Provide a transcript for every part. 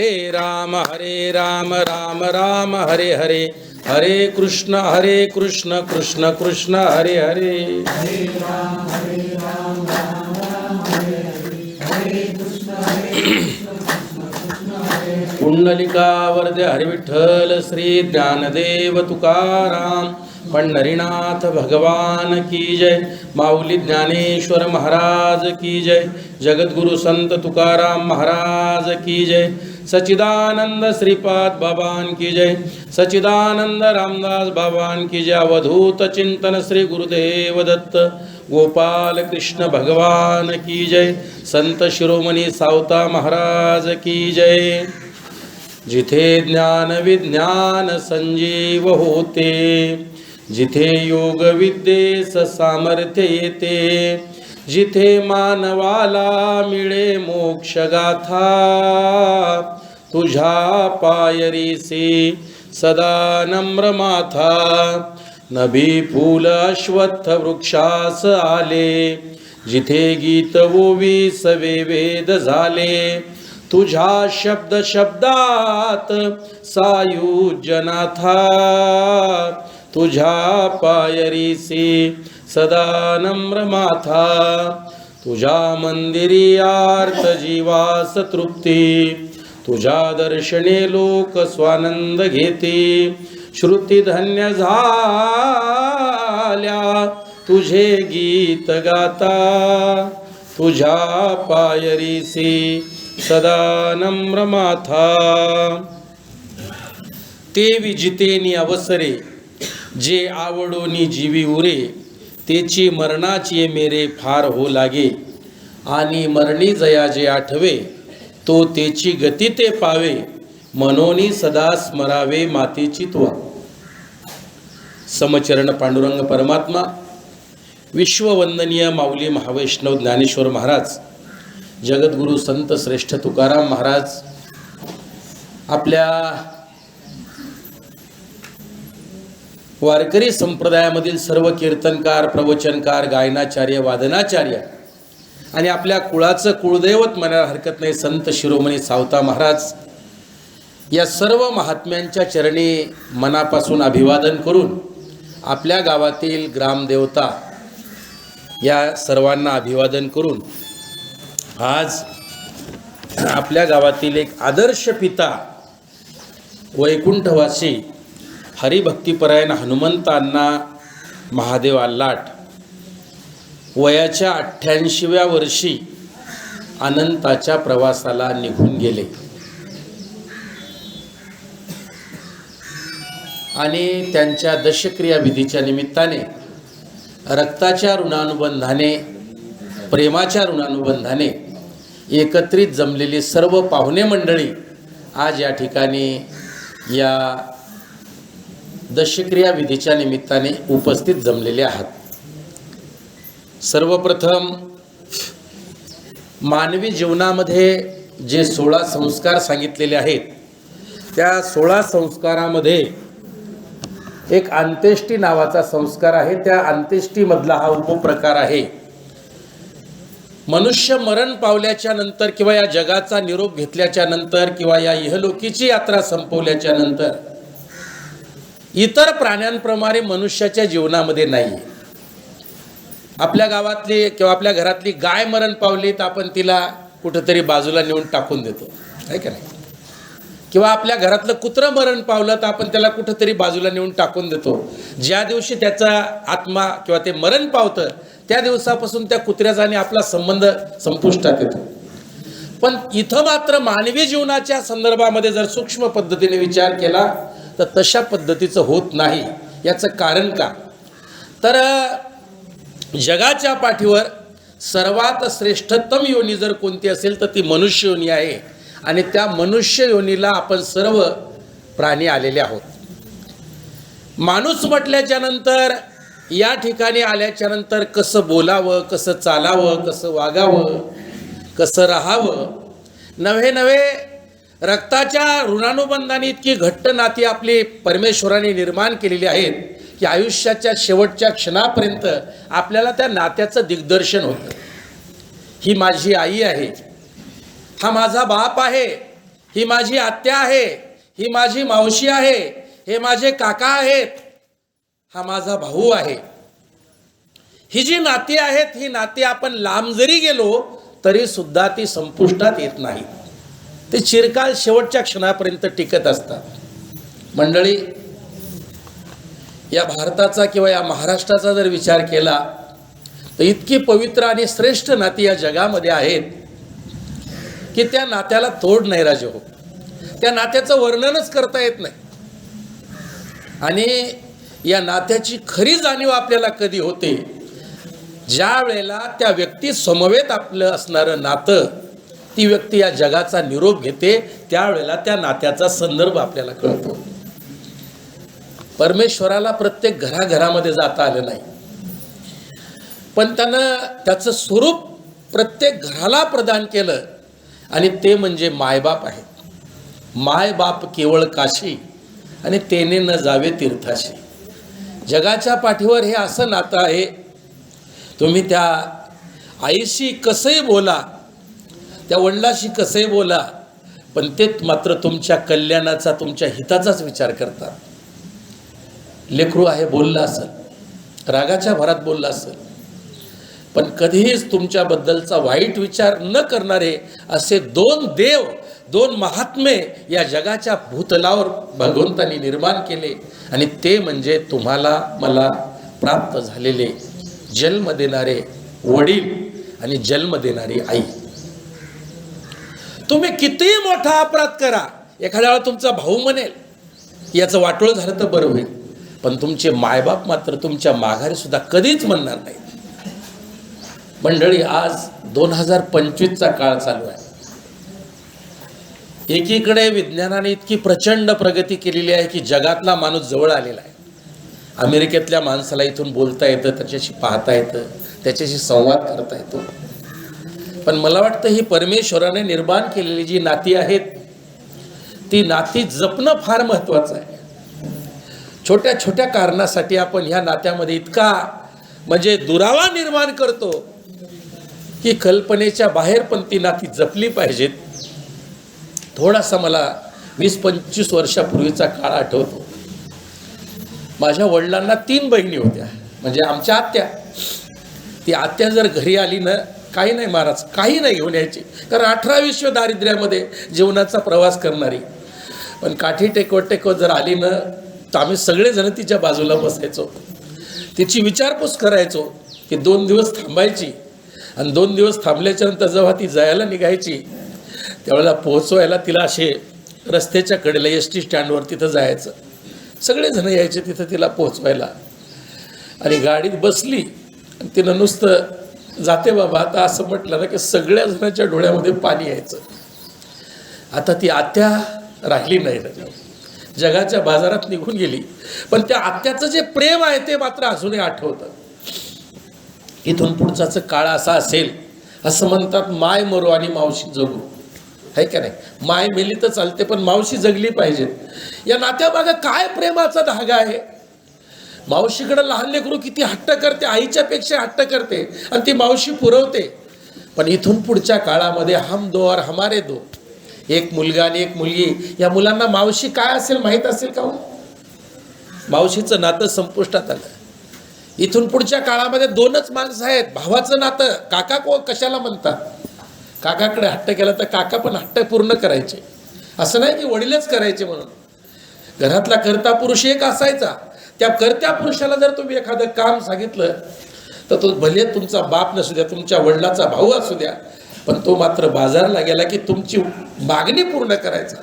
हरे राम हरे राम राम राम हरे हरे. हरे कृष्ण हरे कृष्ण कृष्ण कृष्ण हरे हरे. पुंडलिका वरदे हरिविठ्ठल श्री ज्ञानदेव तुकाराम पंढरीनाथ भगवान की जय. माऊली ज्ञानेश्वर महाराज की जय. जगद्गुरु संत तुकाराम महाराज की जय. सचिदानंद श्रीपाद बाबान की जय। सचिदानंद रामदास बाबान की जय। अवधूत चिंतन श्री गुरुदेव दत्त। गोपाल कृष्ण भगवान की जय। संत शिरोमणी सावता महाराज की जय। जिथे ज्ञान विज्ञान संजीव होते जिथे योग विद्येस सामर्थ्य येते जिथे मानवाला मिळे मोक्ष गाथा तुझ्या पायरीसी सदा नम्र माथा नभी फूल अश्वत्थ वृक्षास आले जिथे गीत ओवी सवे वेद झाले. तुझ्या शब्द शब्दात सायुजनाथा तुझ्या पायरीसी सदा नम्र माथा तुझ्या मंदिरी आर्त जीवास तृप्ती. तुझ्या दर्शने लोक स्वानंद घेते. श्रुती धन्य झाल्या. तुझे गीत गाता. तुझ्या पायरीसी सदा नम्र माथा. ते विजितेनी अवसरे जे आवडोनी जीवी उरे तेची मरणाची मेरे फार हो लागे. आणि मरणी जया जे आठवे तो तेची गती ते पावे मनोनी सदा स्मरावे मातेची त्वा. समचरण पांडुरंग परमात्मा विश्ववंदनीय माऊली महावैष्णव ज्ञानेश्वर महाराज जगद्गुरु संत श्रेष्ठ तुकाराम महाराज आपल्या वारकरी संप्रदायामधील सर्व कीर्तनकार प्रवचनकार गायनाचार्य वादनाचार्य आणि आपल्या कुळाचं कुळदैवत म्हणायला हरकत नाही संत शिरोमणी सावता महाराज. या सर्व महात्म्यांच्या चरणी मनापासून अभिवादन करून आपल्या गावातील ग्रामदेवता या सर्वांना अभिवादन करून आज आपल्या गावातील एक आदर्श पिता वैकुंठवासी हरिभक्तिपरायण हनुमंतांना महादेव आल्लाट वयाच्या अठ्ठ्याऐंशीव्या वर्षी अनंताच्या प्रवासाला निघून गेले. आणि त्यांच्या दशक्रिया विधीच्या निमित्ताने रक्ताच्या ऋणानुबंधाने प्रेमाच्या ऋणानुबंधाने एकत्रित जमलेली सर्व पाहुणे मंडळी आज या ठिकाणी या दशक्रिया विधीच्या निमित्ताने उपस्थित जमलेले आहात. सर्वप्रथम मानवी जीवनामध्ये जे सोळा संस्कार सांगितलेले आहेत त्या सोळा संस्कारामध्ये एक अंत्येष्टी नावाचा संस्कार आहे. त्या अंत्येष्टीमधला हा उपप्रकार आहे. मनुष्य मरण पावल्याच्या नंतर किंवा या जगाचा निरोप घेतल्याच्या नंतर किंवा या इहलोकीची यात्रा संपवल्याच्या नंतर इतर प्राण्यांप्रमाणे मनुष्याच्या जीवनामध्ये नाही आपल्या गावातली किंवा आपल्या घरातली गाय मरण पावली तर आपण तिला कुठंतरी बाजूला नेऊन टाकून देतो. आहे का नाही? किंवा आपल्या घरातलं कुत्रं मरण पावलं तर आपण त्याला कुठंतरी बाजूला नेऊन टाकून देतो. ज्या दिवशी त्याचा आत्मा किंवा ते मरण पावतं त्या दिवसापासून त्या कुत्र्याचा आणि आपला संबंध संपुष्टात येतो. पण इथं मात्र मानवी जीवनाच्या संदर्भामध्ये जर सूक्ष्म पद्धतीने विचार केला तर तशा पद्धतीचं होत नाही. याचं कारण का? तर जगाच्या पाठीवर सर्वात श्रेष्ठतम योनी जर कोणती असेल तर ती मनुष्य योनी आहे. आणि त्या मनुष्य योनीला आपण सर्व प्राणी आलेले आहोत. माणूस म्हटल्याच्या नंतर या ठिकाणी आल्याच्यानंतर कसं बोलावं कसं चालावं कसं वागावं कसं राहावं? नव्हे नव्हे रक्ताच्या ऋणानुबंधाने इतकी घट्ट नाती आपली परमेश्वराने निर्माण केलेली आहेत. की आयुष्याच्या शेवटच्या क्षणापर्यंत आपल्याला त्या नात्याचं दिग्दर्शन होतं. ही माझी आई आहे. हा माझा बाप आहे. ही माझी आत्या आहे. ही माझी मावशी आहे. हे माझे काका आहेत. हा माझा भाऊ आहे. ही जी नाती आहेत ही नाती आपण लांब जरी गेलो तरी सुद्धा ती संपुष्टात येत नाही. ते चिरकाल शेवटच्या क्षणापर्यंत टिकत असतात. मंडळी या भारताचा किंवा या महाराष्ट्राचा जर विचार केला तर इतकी पवित्र आणि श्रेष्ठ नाती या जगामध्ये आहेत की त्या नात्याला तोड नाही राजे हो. त्या नात्याचं वर्णनच करता येत नाही. आणि या नात्याची खरी जाणीव आपल्याला कधी होते? ज्या वेळेला त्या व्यक्ती समवेत आपलं असणारं नातं ती व्यक्ती या जगाचा निरोप घेते त्यावेळेला त्या नात्याचा संदर्भ आपल्याला कळतो. परमेश्वराला प्रत्येक घराघरामध्ये जाता आलं नाही. पण त्यानं त्याचं स्वरूप प्रत्येक घराला प्रदान केलं आणि ते म्हणजे मायबाप आहे मायबाप केवळ काशी आणि तेने न जावे तीर्थाशी. जगाच्या पाठीवर हे असं नातं आहे तुम्ही त्या आईशी कसंही बोला त्या वडिलाशी कसंही बोला पण ते मात्र तुमच्या कल्याणाचा तुमच्या हिताचाच विचार करतात. लेकरू आहे बोललं असेल. रागाच्या भरात बोललं असेल. पण कधीच तुमच्याबद्दलचा वाईट विचार न करणारे असे दोन देव दोन महात्मे या जगाच्या भूतलावर भगवंतांनी निर्माण केले. आणि ते म्हणजे तुम्हाला मला प्राप्त झालेले जन्म देणारे वडील आणि जन्म देणारी आई. तुम्ही कितीही मोठा अपराध करा. एखाद्या वेळा तुमचा भाऊ म्हणेल याचं वाटोळ झालं तर बरं होईल. पण तुमचे मायबाप मात्र तुमच्या माघारी सुद्धा कधीच म्हणणार नाही मंडळी आज दोन हजार पंचवीसचा काळ चालू आहे. एकीकडे विज्ञानाने इतकी प्रचंड प्रगती केलेली आहे की जगातला माणूस जवळ आलेला आहे. अमेरिकेतल्या माणसाला इथून बोलता येतं त्याच्याशी पाहता येतं त्याच्याशी संवाद करता येतो. पण मला वाटतं ही परमेश्वराने निर्माण केलेली जी नाती आहेत ती नाती जपणं फार महत्त्वाचं आहे. छोट्या छोट्या कारणासाठी आपण ह्या नात्यामध्ये इतका म्हणजे दुरावा निर्माण करतो की कल्पनेच्या बाहेर पण ती नाती जपली पाहिजेत. थोडासा मला वीस पंचवीस वर्षापूर्वीचा काळ आठवतो. माझ्या वडिलांना तीन बहिणी होत्या म्हणजे आमच्या आत्या. ती आत्या जर घरी आली ना काही नाही महाराज काही नाही घेऊन यायची. कारण अठराविश्व दारिद्र्यामध्ये जीवनाचा प्रवास करणारी. पण काठी टेकवत टेकवत जर आली ना तर आम्ही सगळेजण तिच्या बाजूला बसायचो. तिची विचारपूस करायचो की दोन दिवस थांबायची आणि दोन दिवस थांबल्याच्या नंतर जेव्हा ती जायला निघायची त्यावेळेला पोहोचवायला तिला असे रस्त्याच्या कडेला एस टी स्टँडवर तिथं जायचं. सगळेजण यायचे तिथं तिला पोहोचवायला. आणि गाडीत बसली आणि तिनं नुसतं जाते बाबा आता असं म्हटलं ना की सगळ्या जणांच्या डोळ्यामध्ये पाणी यायचं. आता ती आत्या राहिली नाही. त्याच्यावर जगाच्या बाजारात निघून गेली. पण त्या आत्याचं जे प्रेम आहे ते मात्र अजूनही आठवतं. इथून पुढचाच काळ असा असेल असं म्हणतात माय मरू आणि मावशी जगू. आहे का नाही? माय मेली तर चालते पण मावशी जगली पाहिजेत या नात्यामागं काय प्रेमाचा धागा आहे? मावशीकडं लहान लेकरू किती हट्ट करते आईच्या पेक्षा हट्ट करते आणि ती मावशी पुरवते. पण इथून पुढच्या काळामध्ये हम दो और हमारे दो. एक मुलगा आणि एक मुलगी. या मुलांना मावशी काय असेल माहीत असेल का हो? मावशीचं नातं संपुष्टात आलं इथून पुढच्या काळामध्ये दोनच माणसं आहेत. भावाचं नातं. काका को कशाला म्हणतात? काकाकडे हट्ट केला तर काका पण हट्ट पूर्ण करायचे. असं नाही की वडीलच करायचे म्हणून. घरातला कर्ता पुरुष एक असायचा. त्या कर्त्या पुरुषाला जर तुम्ही एखादं काम सांगितलं तर तो भले तुमचा बाप नसू द्या तुमच्या वडिलाचा भाऊ असू द्या पण तो मात्र बाजारला गेला की तुमची मागणी पूर्ण करायचा.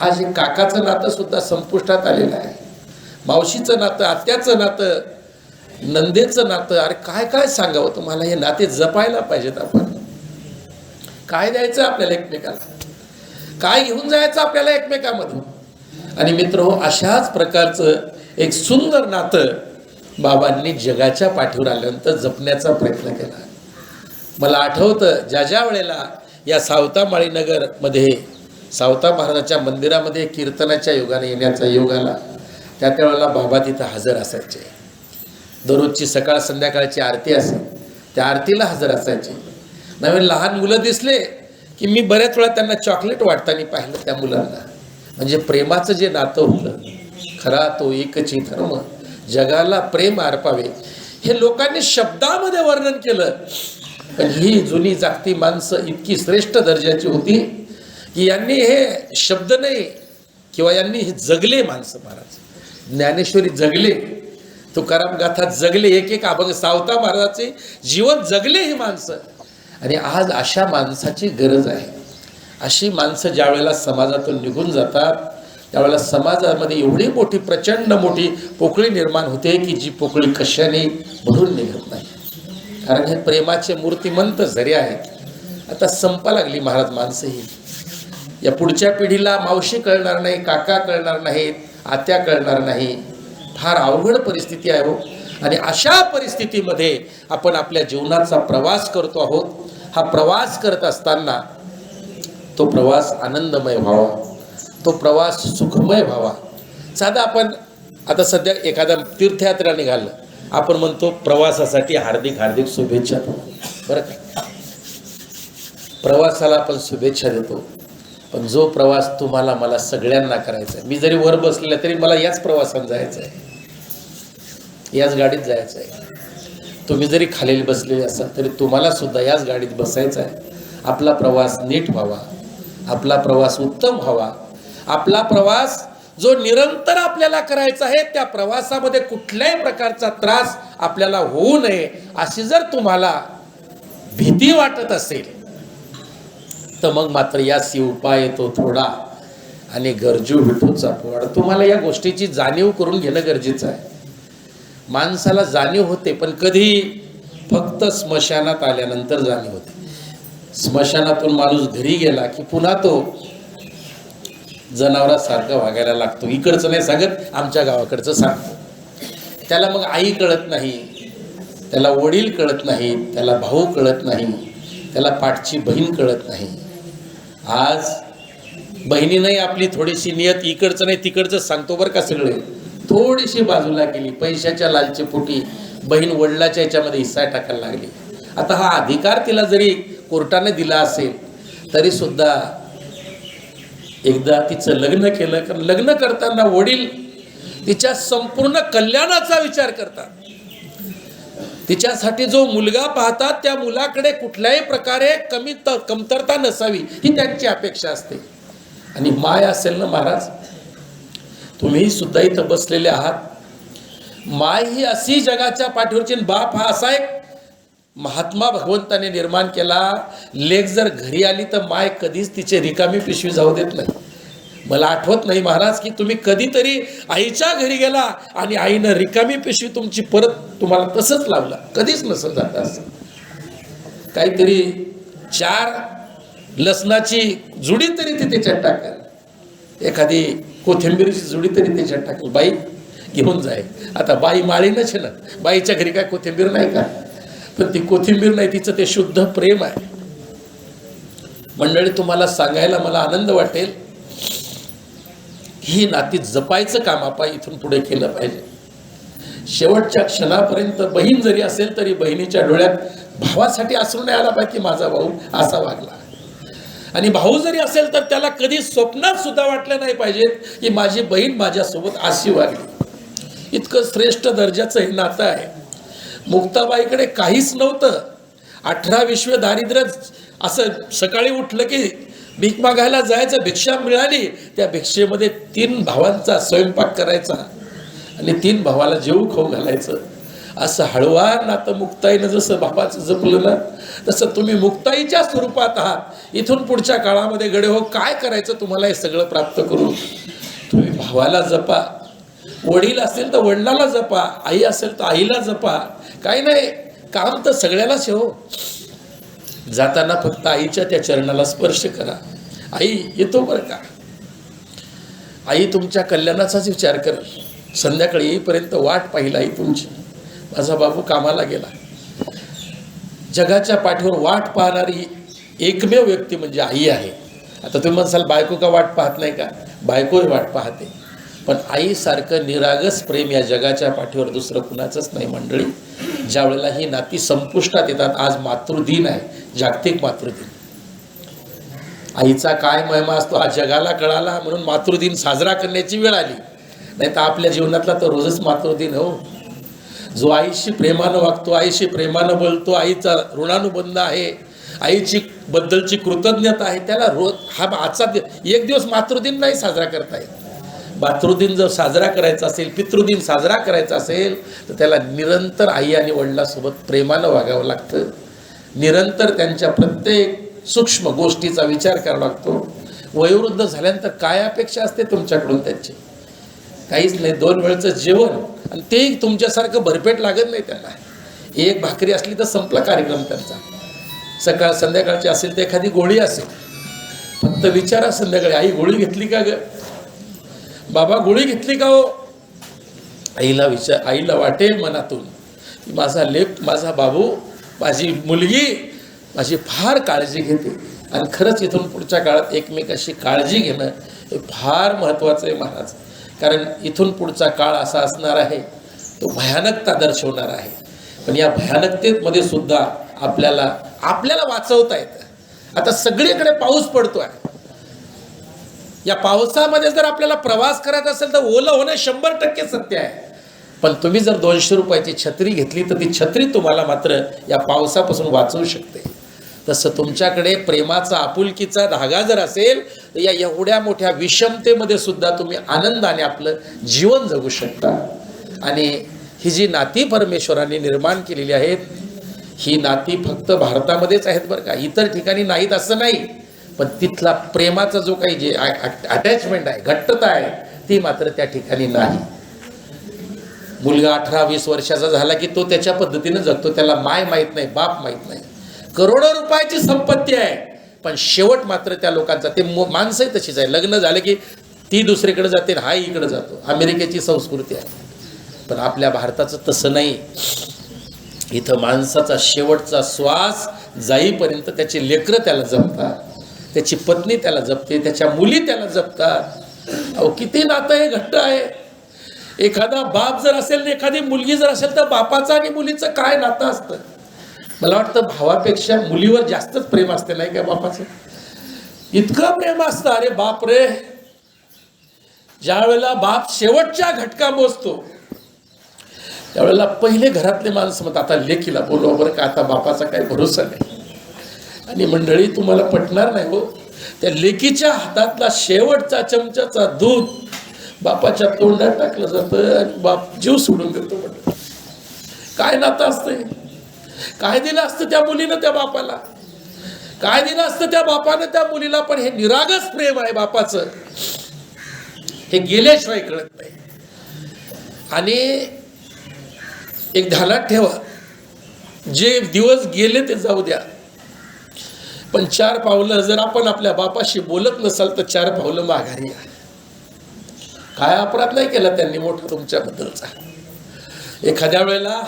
आज हे काकाचं नातं सुद्धा संपुष्टात आलेलं आहे. मावशीचं नातं आत्याचं नातं नंदेचं नातं अरे काय काय सांगावं तुम्हाला? हे नाते जपायला पाहिजेत आपण. काय द्यायचं आपल्याला एकमेकाला? काय घेऊन जायचं आपल्याला एकमेकामधून? आणि मित्र हो अशाच प्रकारचं एक सुंदर नातं बाबांनी जगाच्या पाठीवर आल्यानंतर जपण्याचा प्रयत्न केला. मला आठवतं ज्या ज्या वेळेला या सावतामाळी नगरमध्ये सावता महाराजाच्या मंदिरामध्ये कीर्तनाच्या योगाने येण्याचा योग आला त्या त्या वेळेला बाबा तिथं हजर असायचे. दररोजची सकाळ संध्याकाळची आरती असेल त्या आरतीला हजर असायचे. नवीन लहान मुलं दिसले की मी बऱ्याच वेळा त्यांना चॉकलेट वाटताना पाहिलं त्या मुलांना. म्हणजे प्रेमाचं जे नातं होतं खरा तो एकची धर्म जगाला प्रेम आरपावे हे लोकांनी शब्दामध्ये वर्णन केलं. कारण ही जुनी जागती माणसं इतकी श्रेष्ठ दर्जाची होती की यांनी हे शब्द नाही किंवा यांनी हे जगले माणसं महाराज. ज्ञानेश्वरी जगले तुकाराम गाथा जगले एक एक अभंग सावता महाराजाचे जीवन जगले ही माणसं. आणि आज अशा माणसाची गरज आहे. अशी माणसं ज्या वेळेला समाजातून निघून जातात त्यावेळेला समाजामध्ये एवढी मोठी प्रचंड मोठी पोकळी निर्माण होते की जी पोकळी कशाने भरून निघत नाही. कारण हे प्रेमाचे मूर्तिमंत झरे आहेत. आता संपा लागली महाराज माणसं ही या पुढच्या पिढीला मावशी कळणार नाही काका कळणार नाहीत आत्या कळणार नाही. फार अवघड परिस्थिती आहे हो. आणि अशा परिस्थितीमध्ये आपण आपल्या जीवनाचा प्रवास करतो आहोत. हा प्रवास करत असताना तो प्रवास आनंदमय व्हावा. तो प्रवास सुखमय व्हावा. साधा आपण आता सध्या एखादा तीर्थयात्रा निघालं. आपण म्हणतो प्रवासासाठी हार्दिक हार्दिक शुभेच्छा बरं का? प्रवासाला आपण शुभेच्छा देतो. पण जो प्रवास तुम्हाला मला सगळ्यांना करायचा आहे मी जरी वर बसलेला तरी मला याच प्रवासात जायचं आहे. याच गाडीत जायचं आहे. तुम्ही जरी खालील बसलेले असाल तरी तुम्हाला सुद्धा याच गाडीत बसायचं आहे. आपला प्रवास नीट व्हावा. आपला प्रवास उत्तम व्हावा. आपला प्रवास जो निरंतर आपल्याला करायचा आहे त्या प्रवासामध्ये कुठल्याही प्रकारचा त्रास आपल्याला होऊ नये अशी जर तुम्हाला भीती वाटत असेल तर मग मात्र यासी उपाय येतो थोडा. आणि गरजू विठूचा पोवाड तुम्हाला या गोष्टीची जाणीव करून घेणं गरजेचं आहे. माणसाला जाणीव होते पण कधी फक्त स्मशानात आल्यानंतर जाणीव होते. स्मशानातून माणूस घरी गेला की पुन्हा तो जनावरासारखा वागायला लागतो. इकडचं नाही सांगत आमच्या गावाकडचं सांगतो. त्याला मग आई कळत नाही त्याला वडील कळत नाही त्याला भाऊ कळत नाही त्याला पाठची बहीण कळत नाही. आज बहिणीनंही आपली थोडीशी नियत इकडचं नाही तिकडचं सांगतो बरं का सगळे. थोडीशी बाजूला गेली पैशाच्या लालचे पोटी बहीण वडिलाच्या याच्यामध्ये हिस्सा टाकायला लागली. आता हा अधिकार तिला जरी कोर्टाने दिला असेल तरी सुद्धा एकदा तिचं लग्न केलं कारण लग्न करताना वडील तिच्या संपूर्ण कल्याणाचा विचार करतात. तिच्यासाठी जो मुलगा पाहतात त्या मुलाकडे कुठल्याही प्रकारे कमी त कमतरता नसावी ही त्यांची अपेक्षा असते. आणि माय असेल ना महाराज? तुम्ही सुद्धा इथं बसलेले आहात. माय ही अशी जगाच्या पाठीवरची बाप हा असा एक महात्मा भगवंताने निर्माण केला. लेख जर घरी आली तर माय कधीच तिचे रिकामी पिशवी जाऊ देत नाही. मला आठवत नाही महाराज की तुम्ही कधीतरी आईच्या घरी गेला आणि आईनं रिकामी पिशवी तुमची परत तुम्हाला तसंच लावलं. कधीच नसेल जात असं. काहीतरी चार लसणाची जुडी तरी ती त्याच्यात टाकेल. एखादी कोथिंबीरची जुडी तरी त्याच्यात टाकेल. बाई घेऊन जाय. आता बाई माळीनच आहे ना. बाईच्या घरी काय कोथिंबीर नाही का? पण ती कोथिंबीर नाही तिचं ते शुद्ध प्रेम आहे. मंडळी तुम्हाला सांगायला मला आनंद वाटेल. ही नाती जपायचं काम आपण इथून पुढे केलं पाहिजे. शेवटच्या क्षणापर्यंत बहीण जरी असेल तरी बहिणीच्या डोळ्यात भावासाठी असू नाही आला पाहिजे की माझा भाऊ असा वागला. आणि भाऊ जरी असेल तर त्याला कधी स्वप्नात सुद्धा वाटलं नाही पाहिजेत की माझी बहीण माझ्यासोबत अशी वागली. इतकं श्रेष्ठ दर्जाचं हे नातं आहे. मुक्ताबाईकडे काहीच नव्हतं. अठरा विश्व दारिद्र्य असं सकाळी उठलं की भीक मागायला जायचं भिक्षा मिळाली त्या भिक्षेमध्ये तीन भावांचा स्वयंपाक करायचा आणि तीन भावाला जेऊ खाऊ घालायचं. असं हळवार नातं मुक्ताईनं जसं बाबाचं जपलं ना तसं तुम्ही मुक्ताईच्या स्वरूपात आहात. इथून पुढच्या काळामध्ये गडे हो काय करायचं तुम्हाला हे सगळं प्राप्त करू तुम्ही भावाला जपा. वडील असेल तर वडिलाला जपा आई असेल तर आईला जपा. काही नाही काम तर सगळ्यालाच आहे हो. जाताना फक्त आईच्या त्या चरणाला स्पर्श करा. आई येतो बरं का? आई तुमच्या कल्याणाचाच विचार करेल संध्याकाळी येईपर्यंत वाट पाहिला आई तुमची. माझा बाबू कामाला गेला. जगाच्या पाठीवर वाट पाहणारी एकमेव व्यक्ती म्हणजे आई आहे. आता तुम्ही म्हणसाल बायको का वाट पाहत नाही का? बायकोही वाट पाहते. पण आईसारखं निरागस प्रेम या जगाच्या पाठीवर दुसरं कुणाचंच नाही मंडळी. ज्या वेळेला ही नाती संपुष्टात येतात आज मातृदिन आहे जागतिक मातृदिन. आईचा काय महिमा असतो हा जगाला कळाला म्हणून मातृदिन साजरा करण्याची वेळ आली. नाही तर आपल्या जीवनातला तर रोजच मातृदिन हो. जो आईशी प्रेमानं वागतो आईशी प्रेमानं बोलतो आईचा ऋणानुबंध आहे आईची बद्दलची कृतज्ञता आहे त्याला रोज हा आजचा एक दिवस मातृदिन नाही साजरा करता येत. मातृदिन जर साजरा करायचा असेल पितृदिन साजरा करायचा असेल तर त्याला निरंतर आई आणि वडिलासोबत प्रेमानं वागावं लागतं. निरंतर त्यांच्या प्रत्येक सूक्ष्म गोष्टीचा विचार करावा लागतो. वयोवृद्ध झाल्यानंतर काय अपेक्षा असते तुमच्याकडून त्यांची? काहीच नाही दोन वेळचं जेवण आणि तेही तुमच्यासारखं भरपेट लागत नाही त्यांना. एक भाकरी असली तर संपला कार्यक्रम त्यांचा. सकाळ संध्याकाळची असेल तर एखादी गोळी असेल. फक्त विचारा संध्याकाळी आई गोळी घेतली का ग? बाबा गोळी घेतली का हो? आईला विचार आईला वाटेल मनातून की माझा लेप माझा बाबू माझी मुलगी माझी फार काळजी घेते. आणि खरंच इथून पुढच्या काळात एकमेकाशी काळजी घेणं हे फार महत्त्वाचं आहे महाराज. कारण इथून पुढचा काळ असा असणार आहे तो भयानकता दर्शवणार आहे. पण या भयानकतेमध्ये सुद्धा आपल्याला आपल्याला वाचवता येतं. आता सगळीकडे पाऊस पडतो आहे या पावसामध्ये जर आपल्याला प्रवास करायचा असेल तर ओलं होणं शंभर टक्के सत्य आहे. पण तुम्ही जर दोनशे रुपयाची छत्री घेतली तर ती छत्री तुम्हाला मात्र या पावसापासून वाचवू शकते. तसं तुमच्याकडे प्रेमाचा आपुलकीचा धागा जर असेल तर या एवढ्या मोठ्या विषमतेमध्ये सुद्धा तुम्ही आनंदाने आपलं जीवन जगू शकता. आणि ही जी नाती परमेश्वराने निर्माण केलेली आहेत ही नाती फक्त भारतामध्येच आहेत बरं का. इतर ठिकाणी नाहीत असं नाही. पण तिथला प्रेमाचा जो काही जे अटॅचमेंट आहे घट्टता आहे ती मात्र त्या ठिकाणी नाही. मुलगा अठरा वीस वर्षाचा झाला की तो त्याच्या पद्धतीनं जगतो त्याला माय माहीत नाही बाप माहीत नाही. करोडो रुपयाची संपत्ती आहे पण शेवट मात्र त्या लोकांचा ते माणसंही तशीच आहे. लग्न झालं की ती दुसरीकडे जाते आणि हा इकडे जातो. अमेरिकेची संस्कृती आहे. पण आपल्या भारताचं तसं नाही. इथं माणसाचा शेवटचा श्वास जाईपर्यंत त्याचे लेकरं त्याला जपतात त्याची पत्नी त्याला जपते त्याच्या मुली त्याला जपतात. अहो किती नातं हे घट्ट आहे. एखादा बाप जर असेल आणि एखादी मुलगी जर असेल तर बापाचं आणि मुलीचं काय नातं असतं? मला वाटतं भावापेक्षा मुलीवर जास्तच प्रेम असते नाही का बापाचं? इतकं प्रेम असतं. अरे बाप रे! ज्या वेळेला बाप शेवटच्या घटका मोजतो त्यावेळेला पहिले घरातले माणसं म्हणतात आता लेखीला बोलवा बरं का आता बापाचा काही भरोसा नाही. आणि मंडळी तुम्हाला पटणार नाही हो. त्या लेकीच्या हातातला शेवटचा चमच्याचा दूध बापाच्या तोंडात टाकलं जातं आणि बाप जीव सोडून देतो म्हणलं काय नातं असतंय? काय दिलं असतं त्या मुलीनं त्या बापाला? काय दिलं असतं त्या बापानं त्या मुलीला? पण हे निरागस प्रेम आहे बापाचं. हे गेल्याशिवाय कळत नाही. आणि एक ध्यानात ठेवा. जे दिवस गेले ते जाऊ द्या. पण चार पावलं जर आपण आपल्या बापाशी बोलत नसाल तर चार पावलं माघारी काय अपराध नाही केला त्यांनी मोठा तुमच्याबद्दलचा. एखाद्या वेळेला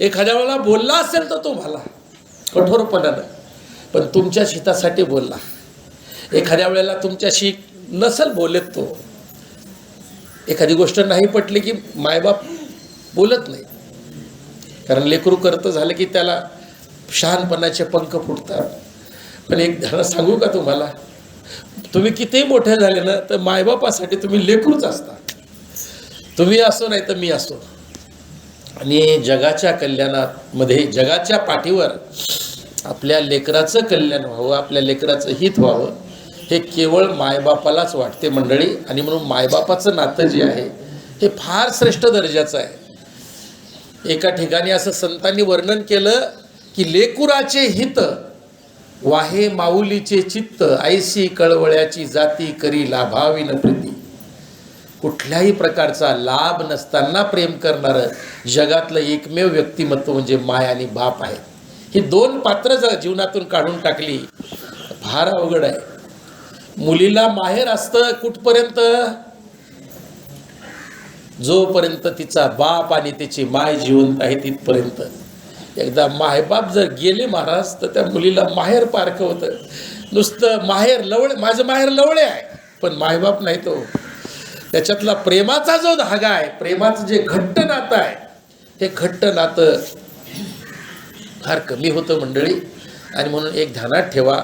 एखाद्या वेळेला बोलला असेल तर तुम्हाला कठोरपणानं. पण तुमच्या हितासाठी बोलला. एखाद्या वेळेला तुमच्याशी नसल बोलत तो. एखादी गोष्ट नाही पटली की मायबाप बोलत नाही. कारण लेकरू करतं झालं की त्याला शहाणपणाचे पंख फुटतात. पण एक धडा सांगू का तुम्हाला? तुम्ही कितीही मोठे झाले ना तर मायबापासाठी तुम्ही लेकरूच असता. तुम्ही असो नाही तर मी असो. आणि जगाच्या कल्याणामध्ये जगाच्या पाठीवर आपल्या लेकराचं कल्याण व्हावं आपल्या लेकराचं हित व्हावं हे केवळ मायबापालाच वाटते मंडळी. आणि म्हणून मायबापाचं नातं जे आहे हे फार श्रेष्ठ दर्जाचं आहे. एका ठिकाणी असं संतांनी वर्णन केलं की लेकुराचे हित वाहे माऊलीचे चित्त ऐसी कळवळ्याची जाती करी लाभाविन प्रती. कुठल्याही प्रकारचा लाभ नसताना प्रेम करणारं जगातलं एकमेव व्यक्तिमत्व म्हणजे माय आणि बाप आहे ही दोन पात्र जर जीवनातून काढून टाकली फार अवघड आहे. मुलीला माहेर असतं कुठपर्यंत? जोपर्यंत तिचा बाप आणि तिची माय जिवंत आहे तिथपर्यंत. एकदा मायबाप जर गेले महाराज तर त्या मुलीला माहेर पारखं होतं. नुसतं माहेर लवळे माझं माहेर लवळे आहे पण मायबाप नाही तो. त्याच्यातला प्रेमाचा जो धागा आहे प्रेमाचं जे घट्ट नातं आहे हे घट्ट नातं फार कमी होतं मंडळी. आणि म्हणून एक ध्यानात ठेवा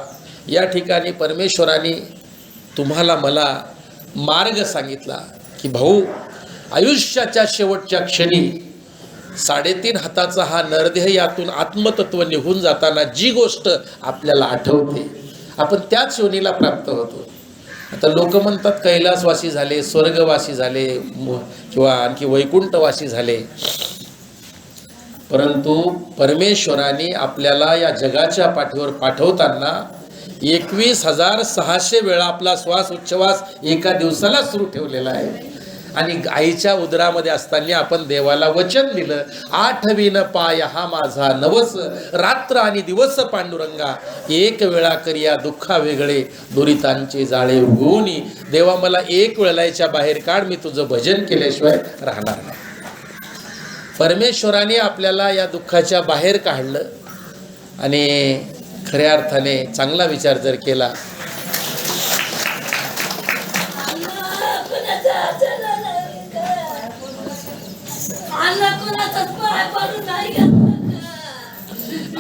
या ठिकाणी परमेश्वराने तुम्हाला मला मार्ग सांगितला की भाऊ आयुष्याच्या शेवटच्या क्षणी साडेतीन हाताचा हा नरदेह यातून आत्मतत्व निघून जाताना जी गोष्ट आपल्याला आठवते आपण त्याच योनीला प्राप्त होतो. आता लोक म्हणतात कैलासवासी झाले स्वर्गवासी झाले किंवा आणखी वैकुंठवासी झाले. परंतु परमेश्वराने आपल्याला या जगाच्या पाठीवर पाठवताना एकवीस हजार सहाशे वेळा आपला श्वास उच्छ्वास एका दिवसाला सुरू ठेवलेला आहे. आणि आईच्या उदरामध्ये असताना आपण देवाला वचन दिलं आठवीन पाय हा माझा नवस रात्र आणि दिवस पांडुरंगा एक वेळा करिया दुःखा वेगळे दुरितांचे जाळे उगवूनी देवा मला एक वेळेच्या बाहेर काढ मी तुझं भजन केल्याशिवाय राहणार नाही. परमेश्वराने आपल्याला या दुःखाच्या बाहेर काढलं आणि खऱ्या अर्थाने चांगला विचार जर केला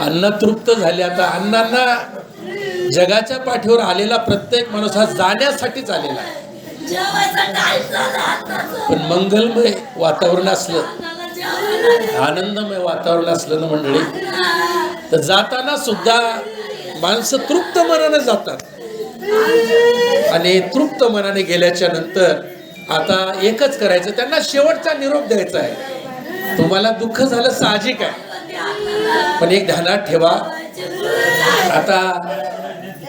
अन्न तृप्त झाले. आता अण्णांना जगाच्या पाठीवर आलेला प्रत्येक माणूस हा जाण्यासाठीच आलेला आहे. पण मंगलमय वातावरण असलं आनंदमय वातावरण असलं ना मंडळी? तर जाताना सुद्धा माणसं तृप्त मनाने जातात. आणि तृप्त मनाने गेल्याच्यानंतर आता एकच करायचं त्यांना शेवटचा निरोप द्यायचा आहे. तुम्हाला दुःख झालं साहजिक आहे. पण एक ध्यानात ठेवा. आता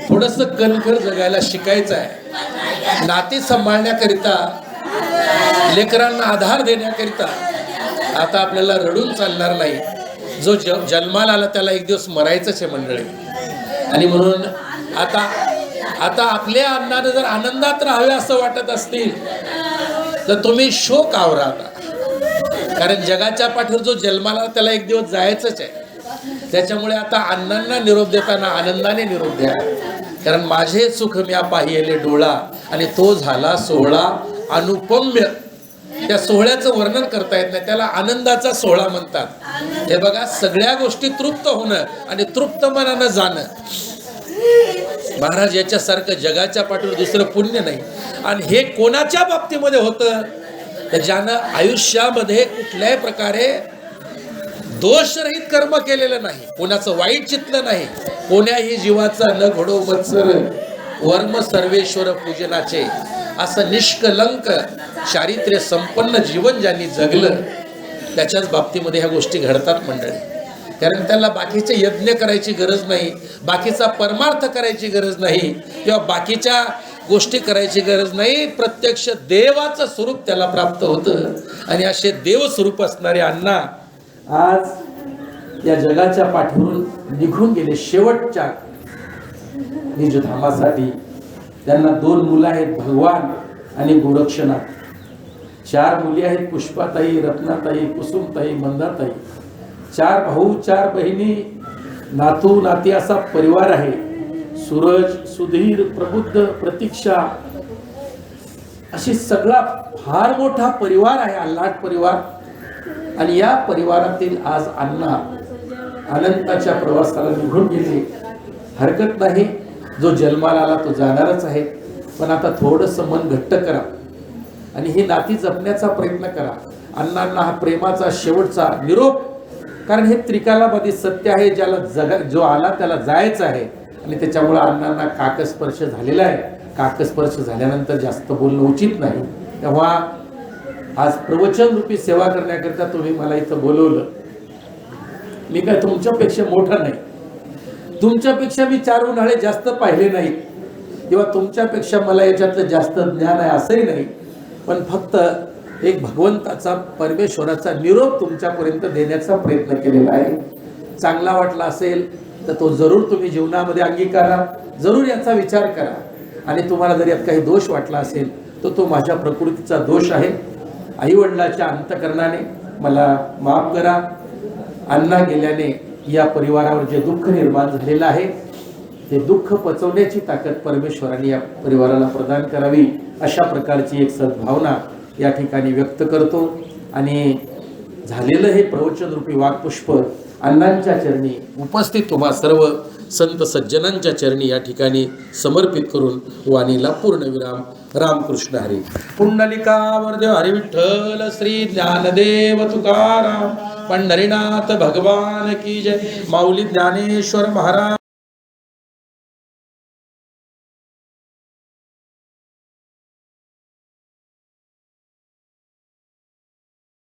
थोडस कणखर जगायला शिकायचं आहे. नाती सांभाळण्याकरिता लेकरांना आधार देण्याकरिता आता आपल्याला रडून चालणार नाही. जो ज जन्माला आला त्याला एक दिवस मरायचंच आहे मंडळी. आणि म्हणून आता आता आपल्या अन्नानं जर आनंदात राहावे असं वाटत असतील तर तुम्ही शोक आवरा आता कारण जगाच्या पाठीवर जो जन्माला त्याला एक दिवस जायचंच आहे. त्याच्यामुळे आता अण्णांना निरोप देताना आनंदाने निरोप द्या. कारण माझे सुख म्या पाहिलेले डोळा आणि तो झाला सोहळा अनुपम्य. त्या सोहळ्याचं वर्णन करता येत नाही त्याला आनंदाचा सोहळा म्हणतात. हे बघा सगळ्या गोष्टी तृप्त होणं आणि तृप्त मनानं जाणं. महाराज याच्यासारखं जगाच्या पाठीवर दुसरं पुण्य नाही. आणि हे कोणाच्या बाबतीमध्ये होतं? तर ज्यानं आयुष्यामध्ये कुठल्याही प्रकारे दोषरहित कर्म केलेलं नाही कोणाचं वाईट चितलं नाही कोण्याही जीवाचा न घडो मत्सर वर्म सर्वेश्वर पूजनाचे असं निष्कलंक चारित्र्य संपन्न जीवन ज्यांनी जगलं त्याच्याच बाबतीमध्ये ह्या गोष्टी घडतात मंडळी. कारण त्याला बाकीचे यज्ञ करायची गरज नाही बाकीचा परमार्थ करायची गरज नाही किंवा बाकीच्या गोष्टी करायची गरज नाही. प्रत्यक्ष देवाचं स्वरूप त्याला प्राप्त होतं. आणि असे देव स्वरूप असणारे अण्णा आज या जगाच्या पाठीवरून निघून गेले शेवटच्या निजधामासाठी. त्यांना दोन मुलं आहेत भगवान आणि गोरक्षनाथ. चार मुली आहेत पुष्पाताई रत्नाताई कुसुमताई मंदाताई. चार भाऊ चार बहिणी नातू नाती असा परिवार आहे. सूरज सुधीर प्रबुद्ध प्रतीक्षा अशी सगळा फार मोठा परिवार आहे अल्लाट परिवार. आणि या परिवारातील आज अण्णा अनंताच्या प्रवासाला निघून गेले. हरकत नाही जो जन्माला आला तो जाणारच आहे. पण आता थोडंसं मन घट्ट करा. आणि ही नाती जपण्याचा प्रयत्न करा. अण्णांना हा प्रेमाचा शेवटचा निरोप. कारण हे त्रिकालामध्ये सत्य आहे ज्याला जगा जो आला त्याला जायचं आहे. आणि त्याच्यामुळे अण्णांना काकस्पर्श झालेला आहे. काकस्पर्श झाल्यानंतर जास्त बोलणं उचित नाही. तेव्हा आज प्रवचन रूपी सेवा करण्याकरिता तुम्ही मला इथं बोलवलं. मी काय तुमच्यापेक्षा मोठा नाही. तुमच्यापेक्षा मी चार उन्हाळे जास्त पाहिले नाहीत किंवा तुमच्यापेक्षा मला याच्यातलं जास्त ज्ञान आहे असंही नाही. पण फक्त एक भगवंताचा परमेश्वराचा निरोप तुमच्यापर्यंत देण्याचा प्रयत्न केलेला आहे. चांगला वाटला असेल तर तो जरूर तुम्ही जीवनामध्ये अंगीकारा जरूर याचा विचार करा. आणि तुम्हाला जर यात काही दोष वाटला असेल तर तो माझ्या प्रकृतीचा दोष आहे. आईवडिलाच्या अंतकरणाने मला माफ करा. अण्णा गेल्याने या परिवारावर जे दुःख निर्माण झालेलं आहे ते दुःख पचवण्याची ताकद परमेश्वराने या परिवाराला प्रदान करावी अशा प्रकारची एक सद्भावना या ठिकाणी व्यक्त करतो. आणि झालेलं हे प्रवचन रूपी वाक्पुष्प अण्णांच्या चरणी. उपस्थित तुम्हा सर्व संत सज्जनांच्या चरणी या ठिकाणी समर्पित करून वाणीला पूर्णविराम रामकृष्ण हरी. पुंडलिका वरदेव हरी विठ्ठल श्री ज्ञानदेव तुकाराम. पंढरीनाथ भगवान की जय. माऊली ज्ञानेश्वर महाराज.